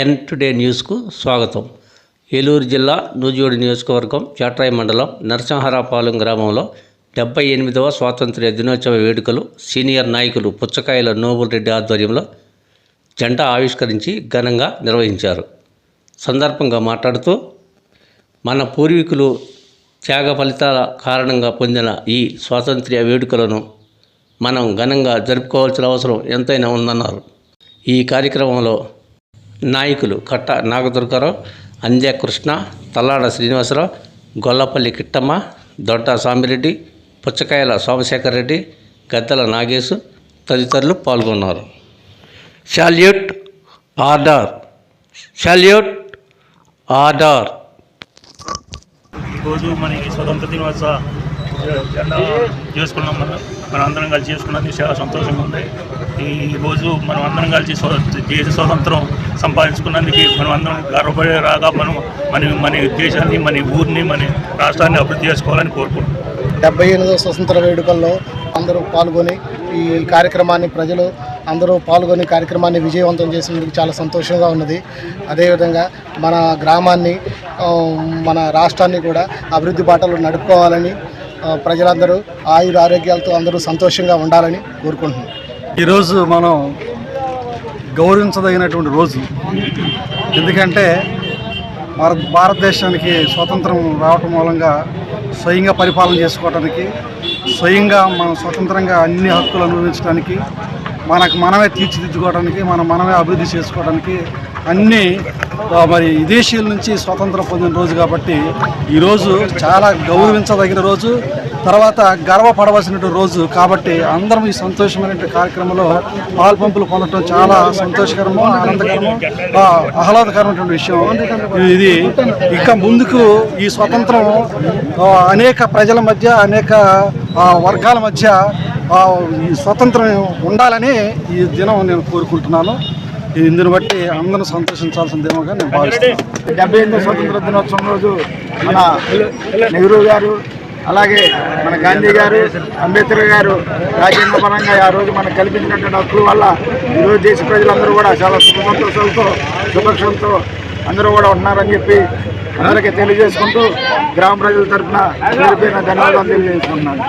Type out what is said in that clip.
ఎన్ today న్యూస్కు స్వాగతం. ఏలూరు జిల్లా నూజివీడు నియోజకవర్గం చాట్రాయి మండలం నరసింహారాపాలెం గ్రామంలో డెబ్బై ఎనిమిదవ స్వాతంత్ర్య దినోత్సవ వేడుకలు సీనియర్ నాయకులు పుచ్చకాయల నోబుల్ రెడ్డి ఆధ్వర్యంలో జెండా ఆవిష్కరించి ఘనంగా నిర్వహించారు. సందర్భంగా మాట్లాడుతూ మన పూర్వీకులు త్యాగ ఫలితాల కారణంగా పొందిన ఈ స్వాతంత్ర్య వేడుకలను మనం ఘనంగా జరుపుకోవాల్సిన అవసరం ఎంతైనా ఉందన్నారు. ఈ కార్యక్రమంలో నాయకులు కట్ట నాగదుర్గారావు అంజ కృష్ణ తల్లాడ శ్రీనివాసరావు గొల్లపల్లి కిట్టమ్మ దొడ్డ సామిరెడ్డి పుచ్చకాయల సోమశేఖర్ రెడ్డి గద్దల నాగేశు తదితరులు పాల్గొన్నారు. Salute order. Salute order. ఈరోజు మనకి స్వతంత్ర దినోత్సవ జెండా చేసుకున్నాం మనం. మనం అందరం కలిసి చేసుకున్నది చాలా సంతోషంగా ఉంది. ఈ రోజు మనం అందరం కలిసి స్వ- దేశ స్వాతంత్రం సంపాదించుకున్నందుకు మనం అందరం గర్వపడే రాగా మనం మన మన దేశాన్ని మన ఊరిని మన రాష్ట్రాన్ని అభివృద్ధి చేసుకోవాలని కోరుకుంటున్నాం. డెబ్బై ఎనిమిదవ స్వతంత్ర వేడుకల్లో అందరూ పాల్గొని ఈ కార్యక్రమాన్ని ప్రజలు అందరూ పాల్గొని కార్యక్రమాన్ని విజయవంతం చేసినందుకు చాలా సంతోషంగా ఉన్నది. అదేవిధంగా మన గ్రామాన్ని మన రాష్ట్రాన్ని కూడా అభివృద్ధి బాటలో నడుపుకోవాలని ప్రజలందరూ ఆయుర ఆరోగ్యాలతో అందరూ సంతోషంగా ఉండాలని కోరుకుంటున్నాం. ఈరోజు మనం గౌరవించదగినటువంటి రోజు. ఎందుకంటే భారత భారతదేశానికి స్వాతంత్రం రావటం మూలంగా స్వయంగా పరిపాలన చేసుకోవడానికి స్వయంగా మనం స్వతంత్రంగా అన్ని హక్కులు అనుభవించడానికి మనకు మనమే తీర్చిదిద్దుకోవడానికి మనం మనమే అభివృద్ధి చేసుకోవడానికి అన్ని మరి విదేశీయుల నుంచి స్వాతంత్రం పొందిన రోజు కాబట్టి ఈరోజు చాలా గౌరవించదగిన రోజు. తర్వాత గర్వపడవలసినటువంటి రోజు కాబట్టి అందరం ఈ సంతోషమైన కార్యక్రమంలో పాలు పంపులు పొందడం చాలా సంతోషకరము ఆనందకరము ఆహ్లాదకరమైనటువంటి విషయం. ఇది ఇంకా ముందుకు ఈ స్వతంత్రం అనేక ప్రజల మధ్య అనేక వర్గాల మధ్య ఈ స్వతంత్రం ఉండాలని ఈ దినం నేను కోరుకుంటున్నాను. ఇందుని బట్టి అందరూ సంతోషించాల్సిందేమోగా నేను భావిస్తాను డెబ్బై ఎనిమిది స్వతంత్ర దినోత్సవం రోజు మన నెహ్రూ గారు అలాగే మన గాంధీ గారు అంబేద్కర్ గారు రాజ్యాంగ పరంగా ఆ రోజు మనకు కల్పించినటువంటి హక్కుల వల్ల ఈరోజు దేశ ప్రజలందరూ కూడా చాలా సుఖ సంతోషాలతో అందరూ కూడా ఉన్నారని చెప్పి అందరికీ తెలియజేసుకుంటూ గ్రామ ప్రజల తరఫున ధన్యవాదాలు తెలియజేసుకుంటున్నాను.